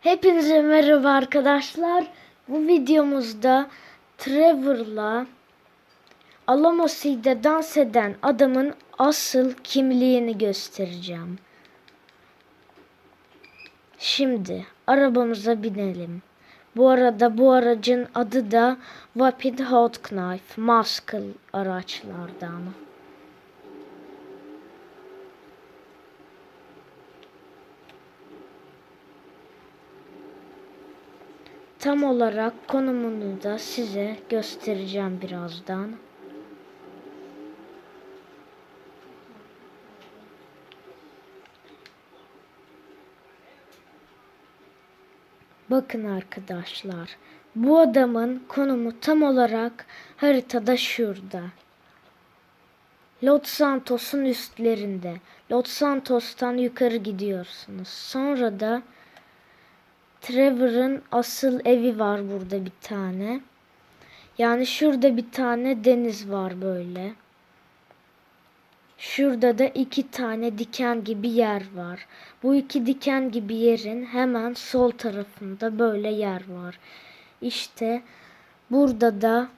Hepinize merhaba arkadaşlar. Bu videomuzda Trevor'la Alamo Sea'de dans eden adamın asıl kimliğini göstereceğim. Şimdi arabamıza binelim. Bu arada bu aracın adı da Vapid Hot Knife, Muscle araçlardan. Tam olarak konumunu da size göstereceğim birazdan. Bakın arkadaşlar. Bu adamın konumu tam olarak haritada şurada. Los Santos'un üstlerinde. Los Santos'tan yukarı gidiyorsunuz. Sonra da Trevor'ın asıl evi var burada bir tane. Yani şurada bir tane deniz var böyle. Şurada da iki tane diken gibi yer var. Bu iki diken gibi yerin hemen sol tarafında böyle yer var. İşte burada da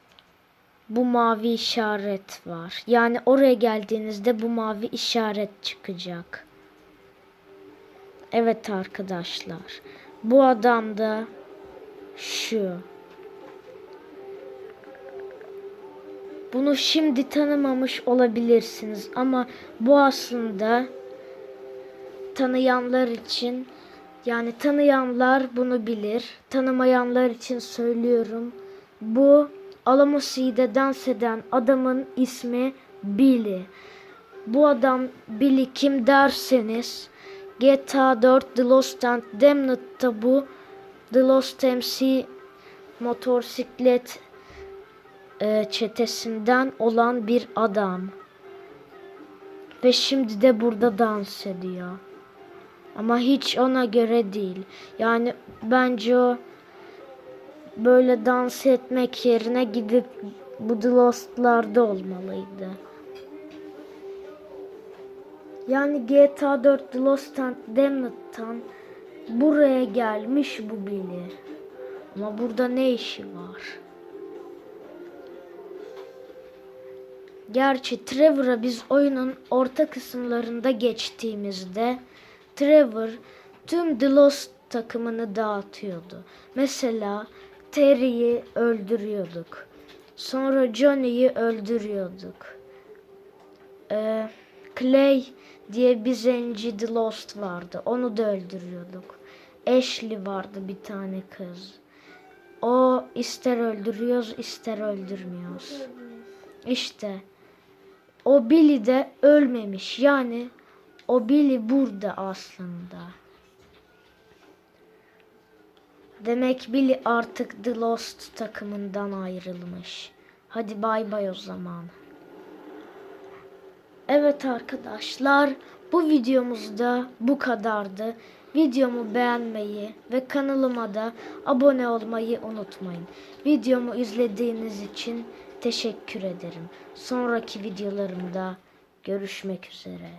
bu mavi işaret var. Yani oraya geldiğinizde bu mavi işaret çıkacak. Evet arkadaşlar. Bu adam da şu. Bunu şimdi tanımamış olabilirsiniz ama bu aslında tanıyanlar için yani tanıyanlar bunu bilir. Tanımayanlar için söylüyorum. Bu Alamo Sea'de dans eden adamın ismi Billy. Bu adam Billy kim derseniz GTA 4 The Lost and Damned'da bu The Lost MC motosiklet e, çetesinden olan bir adam. Ve şimdi de burada dans ediyor. Ama hiç ona göre değil. Yani bence o böyle dans etmek yerine gidip bu The Lost'larda olmalıydı. Yani GTA 4 The Lost and Damned'tan buraya gelmiş bu Billy. Ama burada ne işi var? Gerçi Trevor'a biz oyunun orta kısımlarında geçtiğimizde Trevor tüm The Lost takımını dağıtıyordu. Mesela Terry'i öldürüyorduk. Sonra Johnny'yi öldürüyorduk. Ee, Clay diye bir zenci The Lost vardı. Onu da öldürüyorduk. Ashley vardı bir tane kız. O ister öldürüyoruz ister öldürmüyoruz. İşte o Billy de ölmemiş. Yani o Billy burada aslında. Demek Billy artık The Lost takımından ayrılmış. Hadi bay bay o zaman. Evet arkadaşlar bu videomuzda bu kadardı. Videomu beğenmeyi ve kanalıma da abone olmayı unutmayın. Videomu izlediğiniz için teşekkür ederim. Sonraki videolarımda görüşmek üzere.